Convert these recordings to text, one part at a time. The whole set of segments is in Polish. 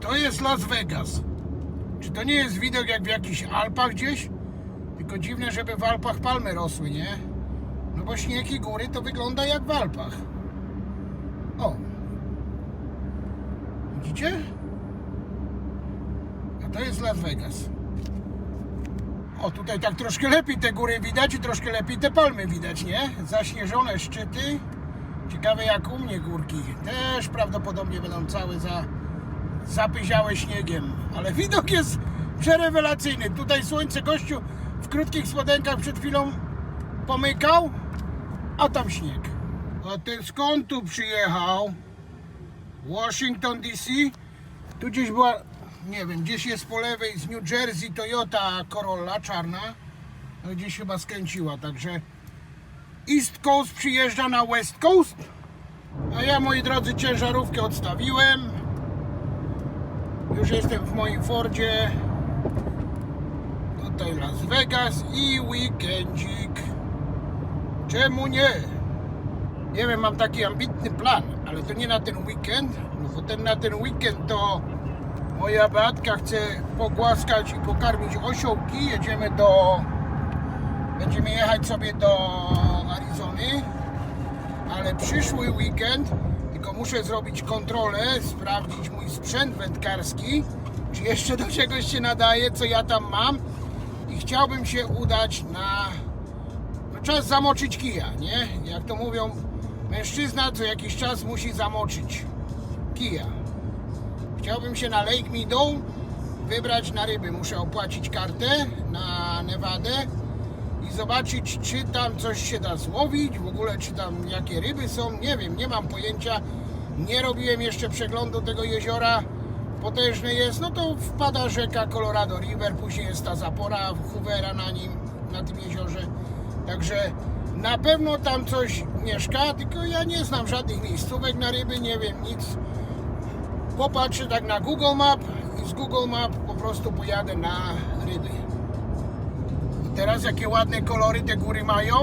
To jest Las Vegas. Czy to nie jest widok jak w jakichś Alpach gdzieś? Tylko dziwne, żeby w Alpach palmy rosły, nie? No bo śnieg i góry to wygląda jak w Alpach. O. Widzicie? A to jest Las Vegas. O, tutaj tak troszkę lepiej te góry widać i troszkę lepiej te palmy widać, nie? Zaśnieżone szczyty. Ciekawe jak u mnie górki. Też prawdopodobnie będą całe za, zapyziałe śniegiem. Ale widok jest przerewelacyjny. Tutaj słońce gościu w krótkich spodenkach przed chwilą pomykał, a tam śnieg. A ten skąd tu przyjechał? Washington DC. Tu gdzieś była, nie wiem, gdzieś jest po lewej z New Jersey Toyota Corolla czarna. No gdzieś chyba skręciła, także East Coast przyjeżdża na West Coast. A ja, moi drodzy, ciężarówkę odstawiłem. Już jestem w moim Fordzie. Tutaj Las Vegas i weekendzik. Czemu nie? Nie wiem, mam taki ambitny plan, ale to nie na ten weekend, no bo ten na ten weekend to moja Beatka chce pogłaskać i pokarmić osiołki. Jedziemy do... Będziemy jechać sobie do Arizony, ale przyszły weekend muszę zrobić kontrolę, sprawdzić mój sprzęt wędkarski, czy jeszcze do czegoś się nadaje, co ja tam mam i chciałbym się udać na no, czas zamoczyć kija, nie? Jak to mówią, mężczyzna co jakiś czas musi zamoczyć kija. Chciałbym się na Lake Meadow wybrać na ryby. Muszę opłacić kartę na Nevadę i zobaczyć, czy tam coś się da złowić, w ogóle czy tam jakie ryby są. Nie wiem, nie mam pojęcia. Nie robiłem jeszcze przeglądu tego jeziora. Potężne jest, no to wpada rzeka Colorado River, później jest ta zapora Hoovera na nim, na tym jeziorze. Także na pewno tam coś mieszka, tylko ja nie znam żadnych miejscówek na ryby, nie wiem nic. Popatrzę tak na Google Map i z Google Map po prostu pojadę na ryby. I teraz jakie ładne kolory te góry mają.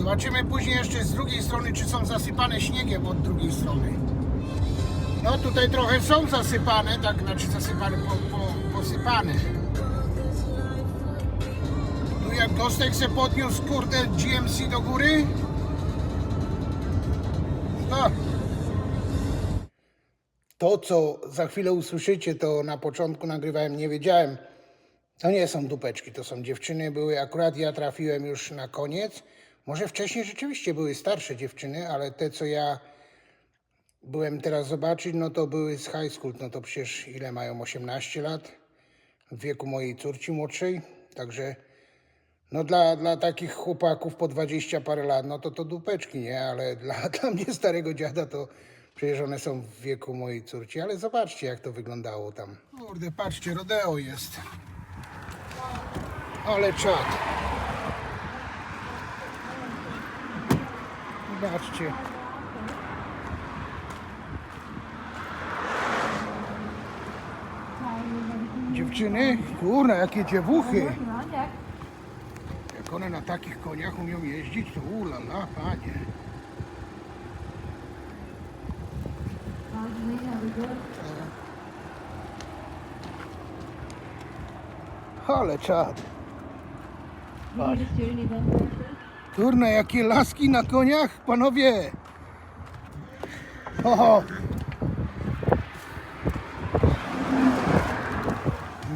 Zobaczymy później jeszcze z drugiej strony, czy są zasypane śniegiem od drugiej strony. No tutaj trochę są zasypane, tak znaczy zasypane, po, po, posypane. Tu jak Gostek se podniósł kurde GMC do góry. No. To, co za chwilę usłyszycie, to na początku nagrywałem, nie wiedziałem. To nie są dupeczki, to są dziewczyny. Były akurat ja trafiłem już na koniec. Może wcześniej rzeczywiście były starsze dziewczyny, ale te, co ja byłem teraz zobaczyć, no to były z high school. No to przecież ile mają? 18 lat w wieku mojej córci młodszej. Także no dla, dla takich chłopaków po 20 parę lat, no to to dupeczki, nie? Ale dla, dla mnie starego dziada to przecież one są w wieku mojej córci. Ale zobaczcie jak to wyglądało tam. Kurde, patrzcie, rodeo jest. Ale czad. Zobaczcie. Dziewczyny, kurna, jakie dziewuchy. Jak one na takich koniach umieją jeździć, to ulala, panie. Ale czad. Kurna, jakie laski na koniach, panowie. Oho.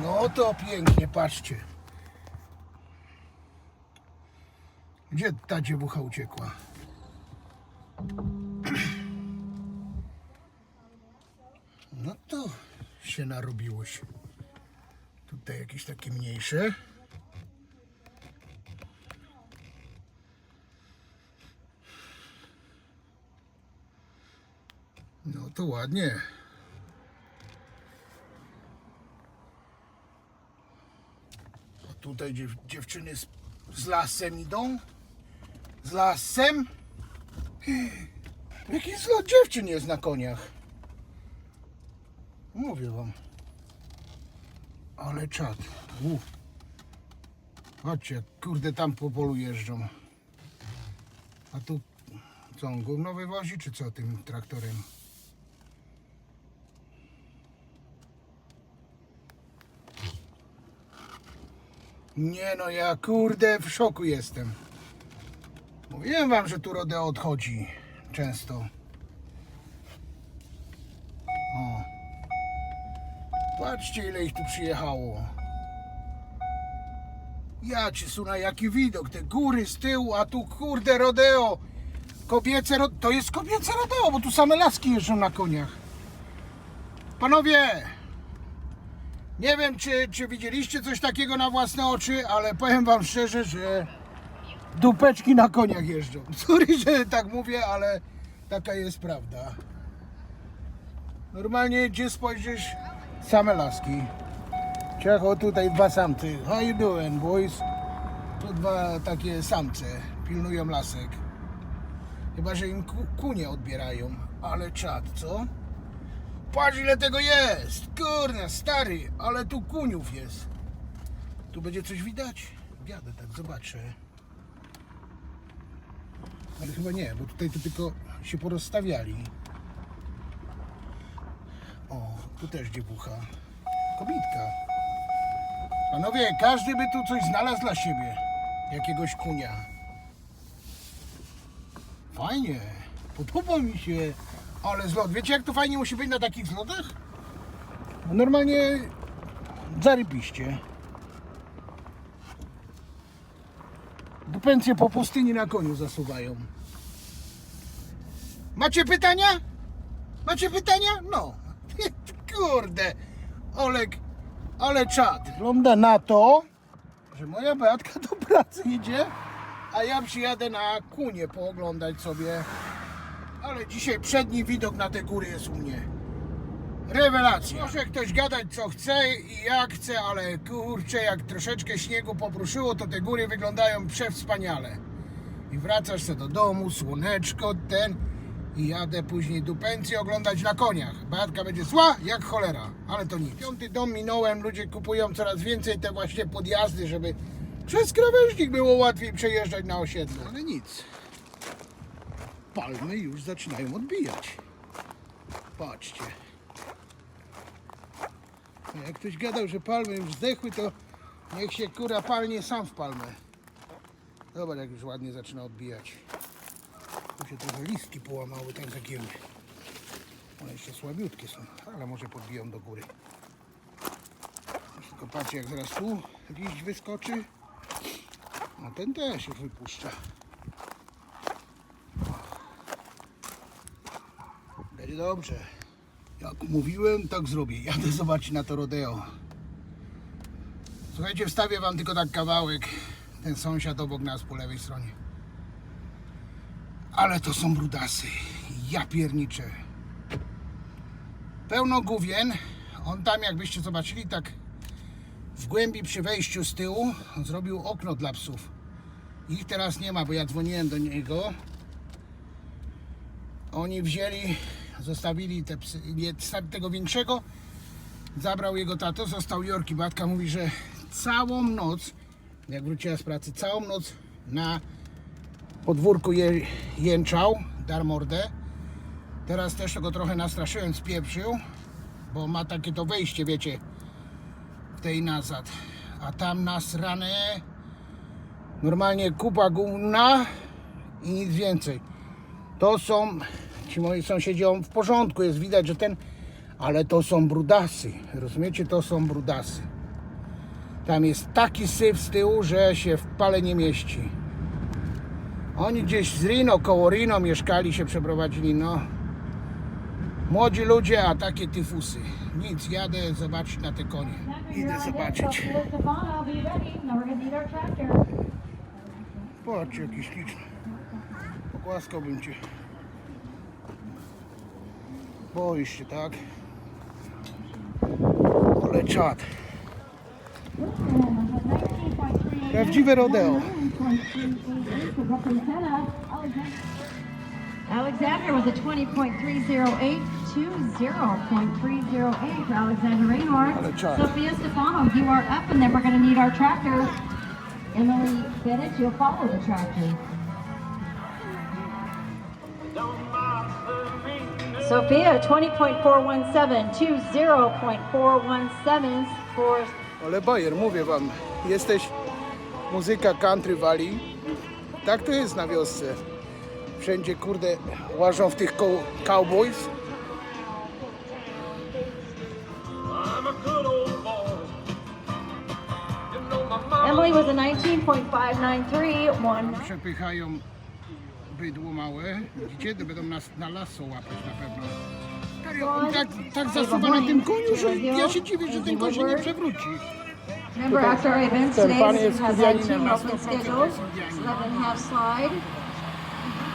No to pięknie, patrzcie. Gdzie ta dziewucha uciekła? No to się narobiło się. Tutaj jakieś takie mniejsze. To ładnie. A tutaj dziew dziewczyny z, z lasem idą. Z lasem. Jaki zlot dziewczyn jest na koniach. Mówię wam. Ale czad. U. Chodźcie, kurde tam po polu jeżdżą. A tu co on gówno wywozi, czy co tym traktorem? Nie no, ja kurde w szoku jestem. Mówiłem wam, że tu rodeo odchodzi często. O. Patrzcie ile ich tu przyjechało. Ja ci suna jaki widok, te góry z tyłu, a tu kurde rodeo. Kobiece, ro... to jest kobiece rodeo, bo tu same laski jeżdżą na koniach. Panowie, nie wiem, czy, czy widzieliście coś takiego na własne oczy, ale powiem wam szczerze, że dupeczki na koniach jeżdżą. Sorry, że tak mówię, ale taka jest prawda. Normalnie, gdzie spojrzysz, same laski. Ciacho, tutaj dwa samcy. How you doing, boys? Tu dwa takie samce pilnują lasek. Chyba, że im ku- kunie odbierają. Ale czad, co? Patrz ile tego jest! Kurna, stary, ale tu kuniów jest. Tu będzie coś widać? Jadę tak, zobaczę. Ale chyba nie, bo tutaj to tylko się porozstawiali. O, tu też dziewucha. Kobitka. Panowie, każdy by tu coś znalazł dla siebie. Jakiegoś kunia. Fajnie. Podoba mi się. Ale zlot. Wiecie jak to fajnie musi być na takich zlotach? No Normalnie zarypiście. Dupencje po pustyni na koniu zasuwają. Macie pytania? Macie pytania? No. Kurde. Olek, ale czad. Wygląda na to, że moja Beatka do pracy idzie, a ja przyjadę na kunie pooglądać sobie. Ale dzisiaj przedni widok na te góry jest u mnie. Rewelacja. Może ktoś gadać co chce i jak chce, ale kurczę, jak troszeczkę śniegu popruszyło, to te góry wyglądają przewspaniale. I wracasz se do domu, słoneczko, ten i jadę później dupencję oglądać na koniach. Beatka będzie zła jak cholera, ale to nic. Piąty dom minąłem, ludzie kupują coraz więcej te właśnie podjazdy, żeby przez krawężnik było łatwiej przejeżdżać na osiedlu. Ale nic. Palmy już zaczynają odbijać. Patrzcie. A Jak ktoś gadał, że palmy już zdechły, to niech się kura palnie sam w palmę. Zobacz jak już ładnie zaczyna odbijać. Tu się trochę listki połamały, tak zagięły. One jeszcze słabiutkie są, ale może podbiją do góry. Tylko patrzcie jak zaraz tu liść wyskoczy. No ten też już wypuszcza. Dobrze. Jak mówiłem, tak zrobię. Jadę zobaczyć na to rodeo. Słuchajcie, wstawię wam tylko tak kawałek. Ten sąsiad obok nas po lewej stronie. Ale to są brudasy. Ja pierniczę. Pełno główien. On tam, jakbyście zobaczyli, tak w głębi przy wejściu z tyłu zrobił okno dla psów. Ich teraz nie ma, bo ja dzwoniłem do niego. Oni wzięli, zostawili te psy, nie, tego większego. Zabrał jego tato, został Jorki. Batka mówi, że całą noc, jak wróciła z pracy, całą noc na podwórku je, jęczał, dar mordę. Teraz też go trochę nastraszyłem, spieprzył, bo ma takie to wejście, wiecie, w tej nazad. A tam nasrane normalnie kupa gówna i nic więcej. To są, ci moi sąsiedzi on w porządku, jest widać, że ten, ale to są brudasy, rozumiecie, to są brudasy. Tam jest taki syf z tyłu, że się w pale nie mieści. Oni gdzieś z Rino, koło Rino mieszkali, się przeprowadzili, no. Młodzi ludzie, a takie tyfusy. Nic, jadę zobaczyć na te konie. Idę zobaczyć. Patrz, jaki śliczny. Pogłaskałbym cię. Boisz się, tak? Ale czad. Prawdziwe rodeo. Alexander was a 20.308 to 0.308 for Alexander Raynor. Sophia Stefano, you are up, and then we're going to need our tractor. Emily Bennett, you'll follow the tractor. Sophia, 20.417 to 0.417 for Ale Bayer, mówię wam, jesteś muzyka country wali. Tak to jest na wiosce. Wszędzie, kurde, łażą w tych cowboys. Emily was a 19.593, one Przepychają bydło małe. Widzicie? To będą nas na lasso łapać na pewno. On tak, tak zasuwa na tym koniu, że ja się dziwię, że ten koń się nie przewróci. Remember, after our events Ten today, pan we jest have Indianinem had na team 100% open schedules, jest Indianin. 11 half slide,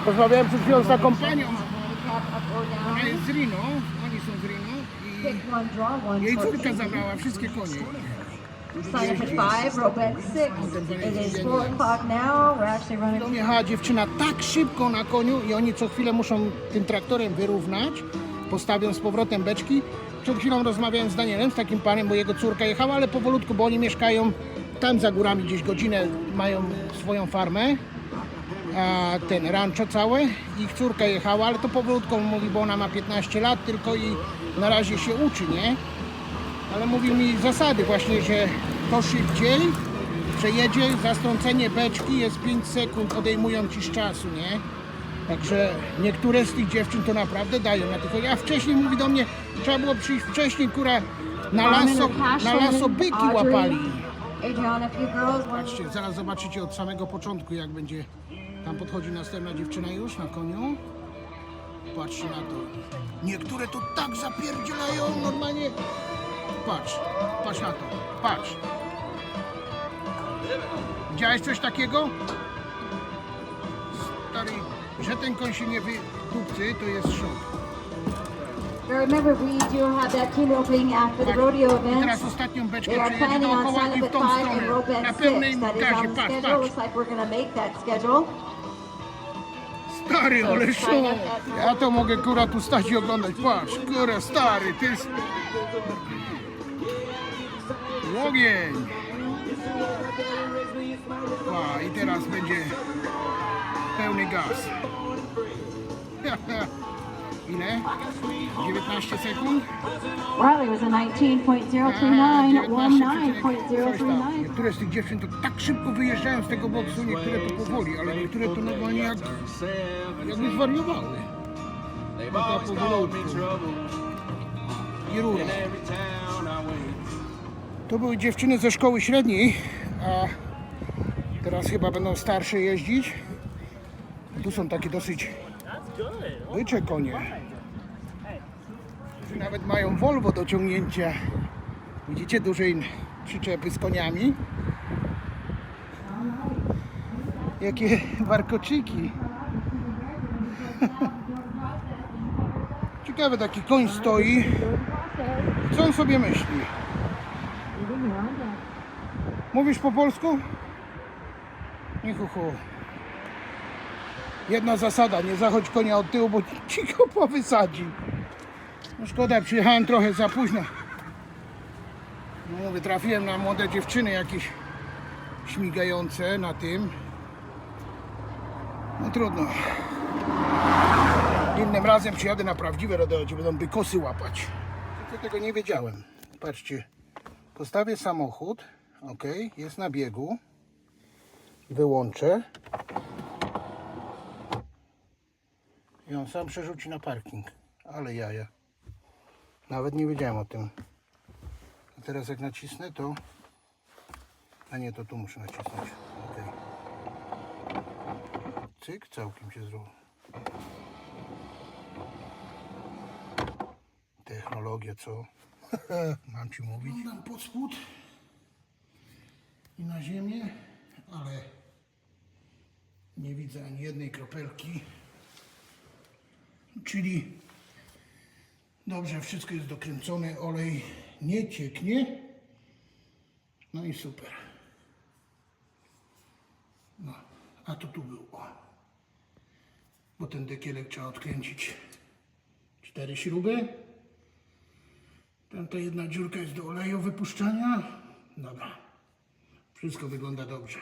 Rozmawiałem przed chwilą z taką panią. Ona jest z Rino, oni są z Rino i jej córka zabrała wszystkie konie. At 5, rope at 6. It is 4 o'clock jechała dziewczyna tak szybko na koniu i oni co chwilę muszą tym traktorem wyrównać, postawią z powrotem beczki. Przed chwilą rozmawiałem z Danielem, z takim panem, bo jego córka jechała, ale powolutku, bo oni mieszkają tam za górami gdzieś godzinę, mają swoją farmę, a ten rancho całe. Ich córka jechała, ale to powolutku mówi, bo ona ma 15 lat tylko i na razie się uczy, nie? Ale mówił mi zasady właśnie, że to szybciej, że jedzie, zastrącenie beczki jest 5 sekund, odejmują ci z czasu, nie? Także niektóre z tych dziewczyn to naprawdę dają na tych. A wcześniej mówi do mnie, trzeba było przyjść wcześniej, kura, na laso, na laso byki łapali. Patrzcie, zaraz zobaczycie od samego początku, jak będzie. Tam podchodzi następna dziewczyna już na koniu. Patrzcie na to. Niektóre to tak zapierdzielają normalnie. Patrz, patrz na to. Patrz. Widziałeś coś takiego? Stary, że ten koń się nie wydupcy, to jest szok. Remember, we do have that team opening after the rodeo I events. teraz ostatnią beczkę They are planning on sign up w at tą 5 and stronę. rope Na at pełnej 6. That is gazie, on the patrz, schedule. patrz. Looks like we're going to make that schedule. Stary, ale show. Ja to mogę kura tu stać i oglądać. Patrz, kura, stary, ty. Ogień. A, i teraz będzie pełny gaz. Ile? 19 sekund? Riley was a 19.039, 19.039. Niektóre z tych dziewczyn to tak szybko wyjeżdżają z tego boksu, niektóre to powoli, ale niektóre to normalnie jak, jakby zwariowały. No to powolutku. I rura. To były dziewczyny ze szkoły średniej, a teraz chyba będą starsze jeździć. Tu są takie dosyć bycze konie. Nawet mają Volvo do ciągnięcia. Widzicie dużej przyczepy z koniami. Jakie warkoczyki. Ciekawe taki koń stoi. Co on sobie myśli? Mówisz po polsku? Nie chuchu. Jedna zasada, nie zachodź konia od tyłu, bo ci go powysadzi. No szkoda, przyjechałem trochę za późno. No mówię, trafiłem na młode dziewczyny jakieś śmigające na tym. No trudno. Innym razem przyjadę na prawdziwe rodeo, gdzie będą bykosy łapać. Ja tego nie wiedziałem. Patrzcie, postawię samochód, ok, jest na biegu. Wyłączę. I on sam przerzuci na parking. Ale jaja. Nawet nie wiedziałem o tym. A teraz jak nacisnę to... A nie, to tu muszę nacisnąć. Cyk, całkiem się zrobił. Technologia, co? Mam ci mówić. Dam pod spód i na ziemię, ale nie widzę ani jednej kropelki. Czyli dobrze, wszystko jest dokręcone, olej nie cieknie. No i super. No, a to tu był. O. Bo ten dekielek trzeba odkręcić. Cztery śruby. Tamta jedna dziurka jest do oleju wypuszczania. Dobra. Wszystko wygląda dobrze.